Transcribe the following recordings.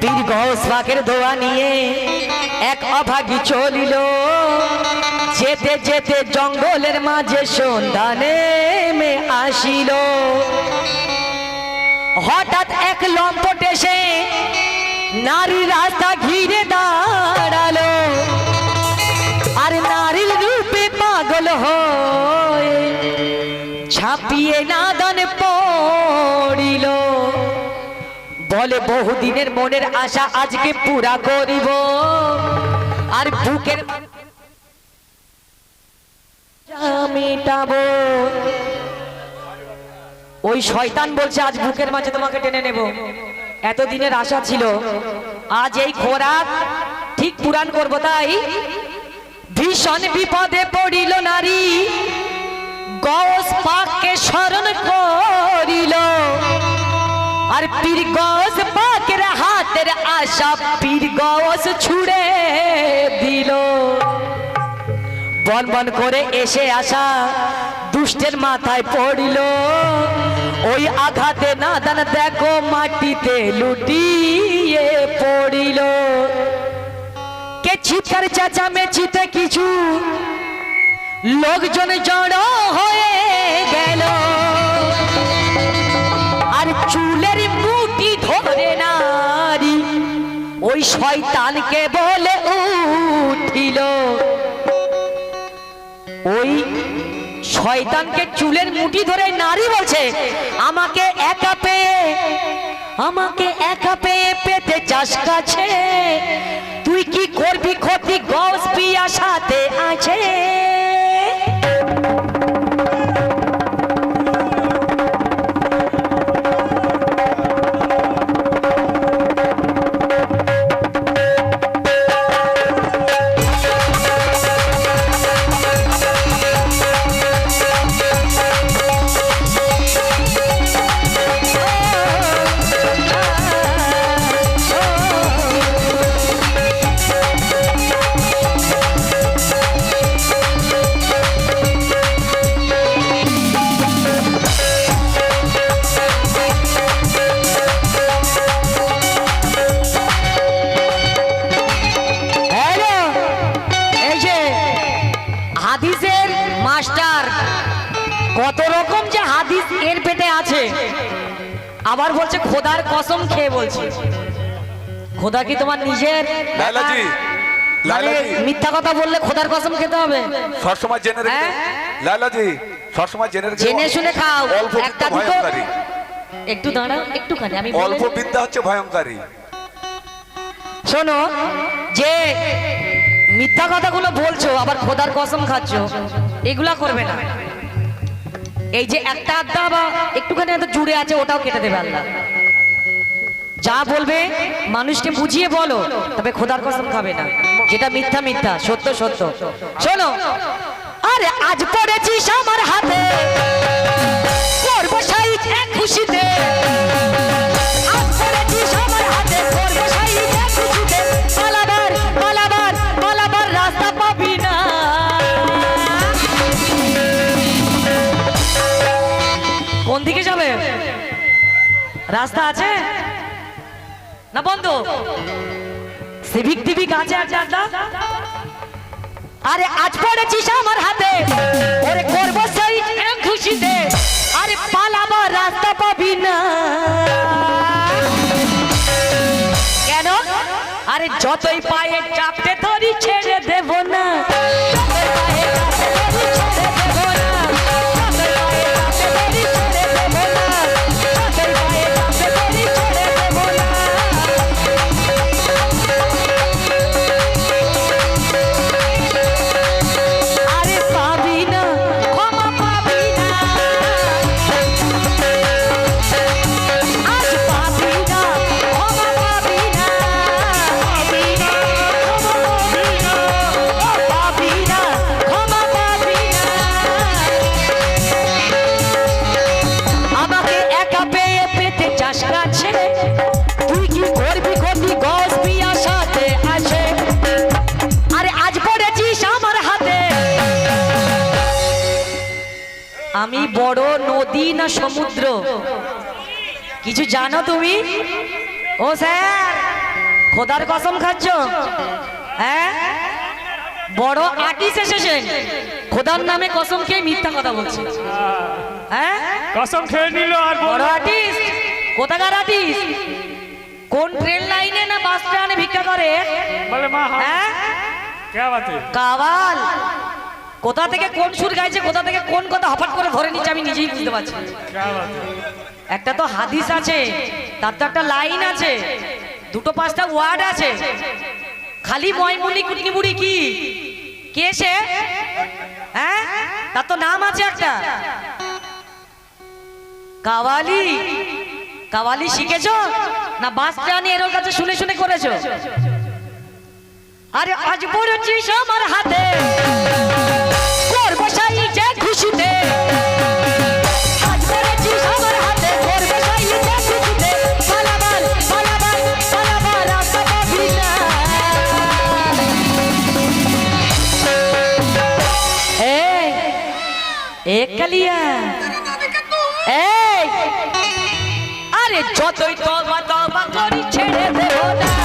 পীর শাকের ধোয়া নিয়ে এক অভাগী চলিল। যেতে যেতে জঙ্গলের মাঝে সন্ধানে মে আসিল। হঠাৎ এক লম্পট এসে নারী রাস্তা ঘিরে দাঁড়াল। বলে বহুদিনের মনের আশা আজকে পুরা করিব। আর বুকের ওই শয়তান বলছে, আজ বুকের মাঝে তোমাকে টেনে নেব। এতদিনের আশা ছিল, আজ এই খোরাক ঠিক পুরাণ করব, তাই ভীষণ বিপদে পড়িল নারী। গস পাককে স্মরণ করিল। আর পীর গস পাকের হাতের আশা পীর গস ছুড়ে দিল। বন বন করে এসে আসা দুষ্টের মাথায় পড়িল। ওই আঘাতে নাদান দেখো মাটিতে লুটিয়ে পড়িল। কে চিৎকার চাচা মেচিতে কিছু লোকজন জড়ো হয়ে গেল। আর চুলের নারী, ওই শয়তানকে বলে উঠিল। ওই শয়তানকে চুলের মুঠি ধরে নারী বলছে, আমাকে একা পেয়ে, আমাকে একা পেয়ে পেতে চাস কাছে, তুই কি করবি ক্ষতি গস পিয়া সাথে আছে? কত রকম যে হাদিস এর পেটে আছে। আবার বলছে খোদার কসম খেয়ে বলছে। খোদা কি তোমার নিজের লালাজি মানে লালাজি মিথ্যা কথা বললে খোদার কসম খেতে হবে? সবসময় জেনে রেখে হ্যাঁ? লালাজি সবসময় জেনে রেখে জেনে শুনে খাও। অল্প একটা দুটো একটু দাঁড়াও একটুখানি আমি অল্প বিদ্যা হচ্ছে ভয়ঙ্করী। শোনো যে মিথ্যা কথাগুলো বলছো আবার খোদার কসম খাচ্ছ এগুলা করবে না। এই যে একটা আড্ডা বা একটুখানি এত জুড়ে আছে, ওটাও কেটে দেবে আল্লাহ। যা বলবে মানুষকে বুঝিয়ে বলো, তবে খোদার কসম খাবে না। যেটা মিথ্যা মিথ্যা, সত্য সত্য। শোনো, আরে আজ পড়েছিস আমার হাতে করব সাইজ এক খুশিতে। কোন দিকে যাবে? রাস্তা আছে? না বন্ধ? সিভিক টিভিক আছে আড্ডা আড্ডা আরে আজ পড়েছিস আমার হাতে। ওরে করব সেই খুশিতে। আরে পালাবার রাস্তা পাবি না। কেন? আরে যতই পায়ে চাপতে ধরি ছেড়ে দেব না। তুই কি করবি ক্ষতি গস পিয়া সাথে? আছে। আরে আজ পড়েছিস আমার হাতে। আমি বড় নদী না সমুদ্র? কিছু জানো তুমি? ও স্যার খোদার কসম খাচ্ছ? হ্যাঁ? বড় আর্টিস্ট এসেছেন। খোদার নামে কসম খেয়ে মিথ্যা কথা বলছে। হ্যাঁ? কসম খেয়ে নিল আর বড় আর্টিস্ট? কোথাকার আর্টিস্ট কোন ট্রেন লাইনে না বাস স্ট্যান্ডে ভিক্ষা করে? বলে মা হ্যাঁ? কাওয়াল কোথা থেকে কোন সুর গাইছে কোথা থেকে কোন কথা হঠাৎ করে ধরে নিচ্ছে আমি নিজেই বুঝতে পারছি একটা তো হাদিস আছে তার তো একটা লাইন আছে দুটো পাঁচটা ওয়ার্ড আছে। খালি ময়মুনি কুটনি বুড়ি কি? কে সে? হ্যাঁ? তার তো নাম আছে একটা। কাওয়ালি। কাওয়ালি শিখেছো? না বাস টানি এর কাছে শুনে শুনে করেছ? আরে আজ পড়েছিস আমার হাতে। করব সাই যে যতই তবা তবা করি ছেড়ে দেবো না।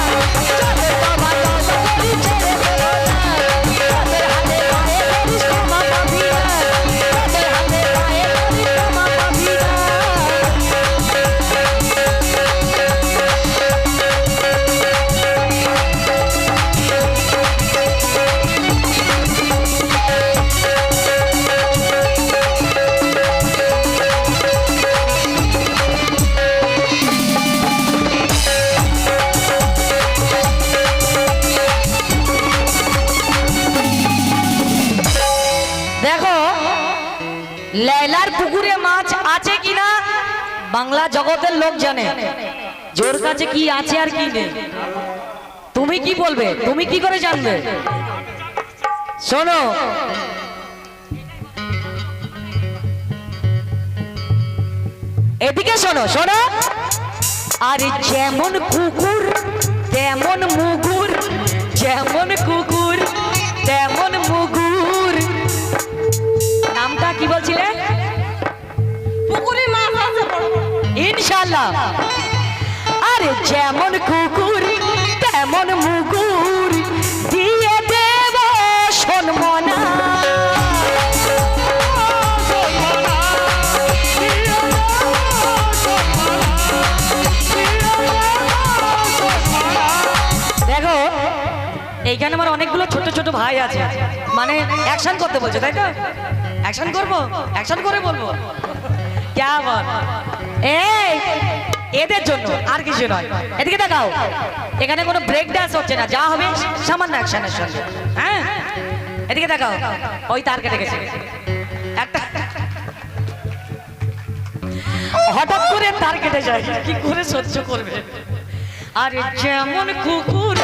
আছে কিনা? বাংলা জগতের লোক জানে। জোর কাছে কি আছে আর কি নেই। তুমি কি বলবে? তুমি কি করে জানবে? শোনো। এদিকে শোনো শোনো। আর যেমন কুকুর, তেমন মুগুর। ইনশাআল্লাহ আরে যেমন কুকুর, তেমন মুগুর, দিয়ে দেব সন্মনা দেখো, এইখানে আমার অনেকগুলো ছোট ছোট ভাই আছে। মানে অ্যাকশন করতে বলছে, তাই তো? অ্যাকশন করব? অ্যাকশন করে বলব? ক্যা বল এই, এদের জন্য আর কিছু নয়। এদিকে দেখাও। এখানে কোনো ব্রেক ডান্স হচ্ছে না, যা হবে সামান্য অ্যাকশনের সঙ্গে। হ্যাঁ? এদিকে দেখাও। ওই তার কেটে গেছে একটা হঠাৎ করে তার কেটে যায়। কি করে সহ্য করবে? আরে যেমন কুকুর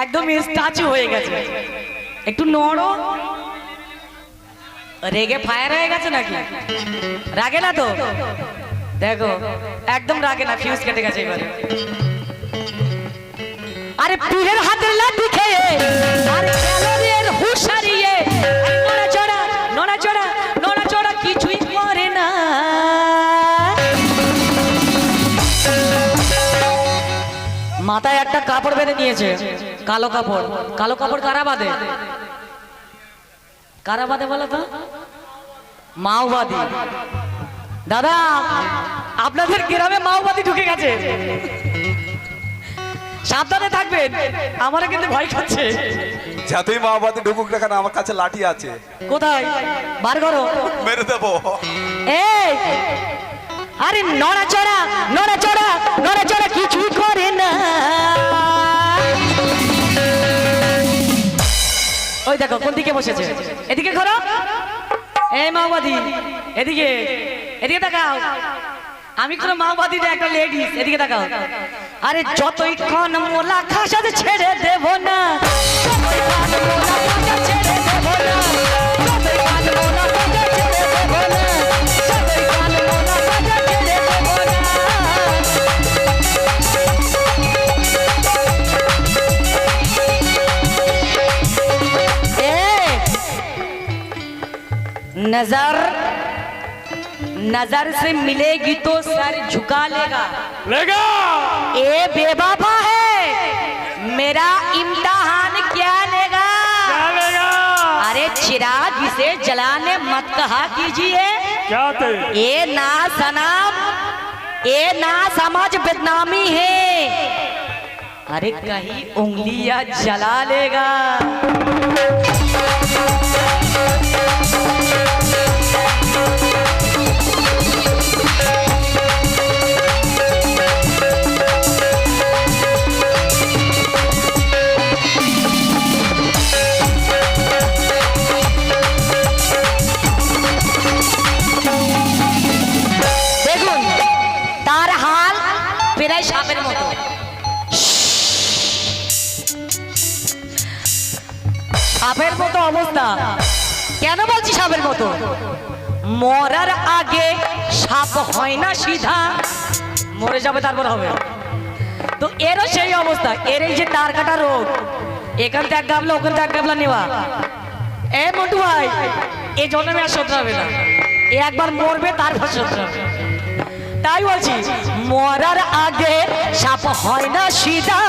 একদম স্ট্যাচু হয়ে গেছে। একটু নড়ো। রেগে ফায়ার হয়ে গেছে নাকি? রাগে না তো? দেখো, একদম রাগে না ফিউজ কেটে গেছে এবারে। আরে পীরের হাতের লাঠি খেয়ে, আর ক্যালোরির হুশ নড়াচড়া নড়াচড়া নড়াচড়া কিছুই করে না। মাথায় একটা কাপড় বেঁধে নিয়েছে। কালো কাপড়। কালো কাপড় কারা বাঁধে? কারা বাঁধে বলো তো? মাওবাদী। দাদা আপনাদের গ্রামে মাওবাদী ঢুকে গেছে। সাবধানে থাকবেন আমারও কিন্তু ভয় করছে। যতই মাওবাদী ঢুকুক না কেন আমার কাছে লাঠি আছে। কোথায়? বার করো। মেরে দেবো। এই! আরে নড়াচড়া নড়াচড়া নড়াচড়া কিছুই করে না। ওই দেখো, কোন দিকে বসেছে? এদিকে ঘোরো। এই মাওবাদী, এদিকে এদিকে তাকাও। আমি কোনো মাওবাদী না, একটা লেডিস এদিকে তাকাও। আরে যতই ক্ষণ মোলা খাসাতে ছেড়ে দেব না যতই মোলা খাসা नज़र नज़र से मिलेगी तो सर झुका लेगा। লেগা ए बेबाबा है मेरा इम्तहान क्या लेगा? क्या लेगा? अरे चिराग इसे जलाने मत कहा कीजिए। क्या थे? ये ना सनाम ये ना समझ बदनामी है। अरे कहीं उंगलियाँ जला लेगा। সাপের মতো। মরার আগে সাপ হয় না সিধা, মরে যাবে তারপর হবে। তো এরও সেই অবস্থা এর এই যে তার কাটা রোগ, এখান থেকে এক গাবলা, ওখান থেকে এক গাবলা নেওয়া। এ মন্টু ভাই এই জন্মে আর শোধরাবে না। এ একবার মরবে তারপর শোধরাবে তাই বলছি, মরার আগে সাপ হয় না সিধা,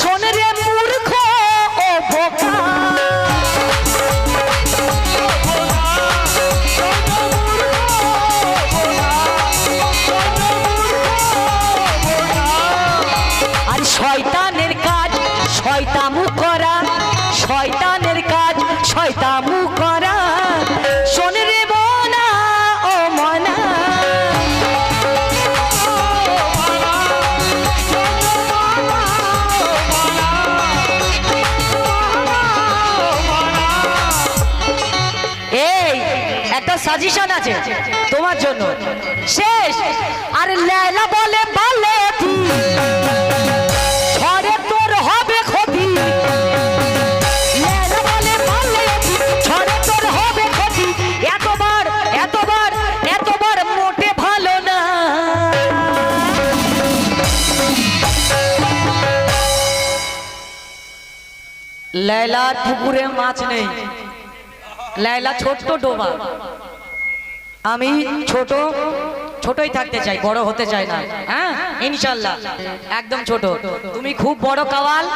শোন রে মূর্খ ও বোকা। আছে। তোমার জন্য। শেষ। আর লেলা বলে বলে ঝড়ে তোর হবে পুকুরে মাছ নেই। লাইলা ছোট্ট ডোবা। আমি ছোট ছোটই থাকতে চাই বড় হতে চাই না। হ্যাঁ? ইনশাল্লাহ একদম ছোট। তুমি খুব বড় কাওয়াল।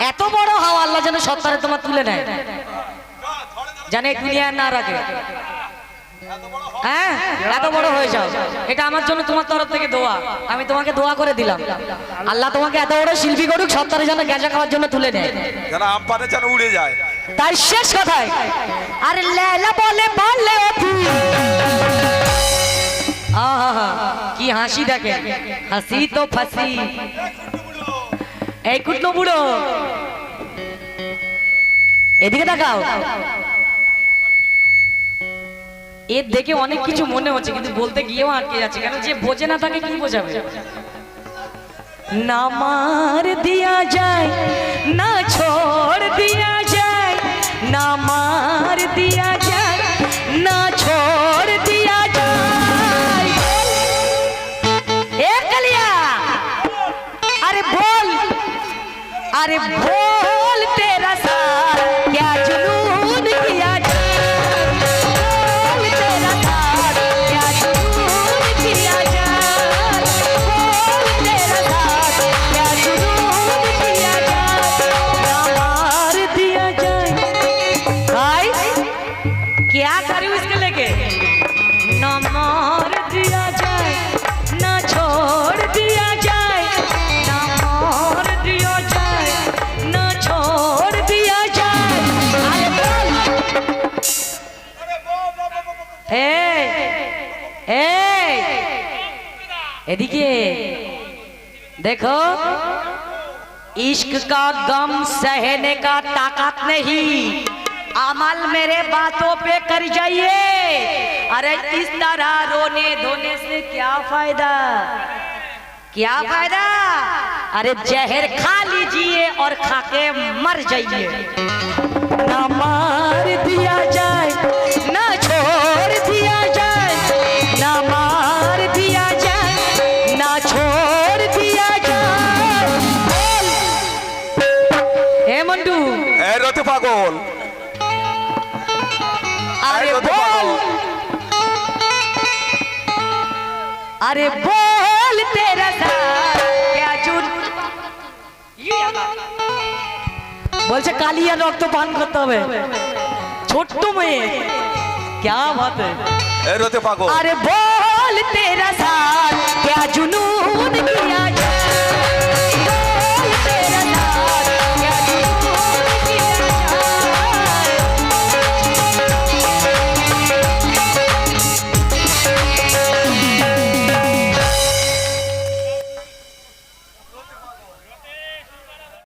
এত বড় হাওয়া আল্লাহ যেন সত্তারে তোমার তুলে নেয়। জানে দুনিয়া না রাখে। হ্যাঁ? এত বড় হয়ে যাও। এটা আমার জন্য তোমার তরফ থেকে দোয়া। আমি তোমাকে দোয়া করে দিলাম। আল্লাহ তোমাকে এত বড় শিল্পী করুক সত্তারে যেন গেঁজা খাওয়ার জন্য তুলে নেয়। যেন উড়ে যায়। তাই শেষ কথায়। আর লেলা বলে বলে অতি। আহা, কি হাসি দেখে। হাসি তো ফাঁসি। এই কুটলো বুড়ো। এদিকে দেখাও এর দেখে অনেক কিছু মনে হচ্ছে, কিন্তু বলতে গিয়েও আটকে যাচ্ছে। কেন যে বোঝে না থাকে কি বোঝাবে? না মার দিয়া যায়, না ছোড় দিয়া যায়, না মার দিয়া যায়, না ছোড় দিয়া अरे बोल तेरा सा क्या जुनून এদিকে देखो इश्क का गम सहने का ताकत नहीं अमल मेरे बातों पे कर जाइए अरे इस तरह रोने धोने से क्या फायदा क्या फायदा अरे जहर खा लीजिए और खा के मर जाइए ना अरे बोल तेरा साथ क्या चुन বলছে কালিয়া রক্ত পান করতে হবে ছোট্ট মেয়ে क्या बात है এই রতে পাগল अरे बोल तेरा साथ क्या जुनून किया जाए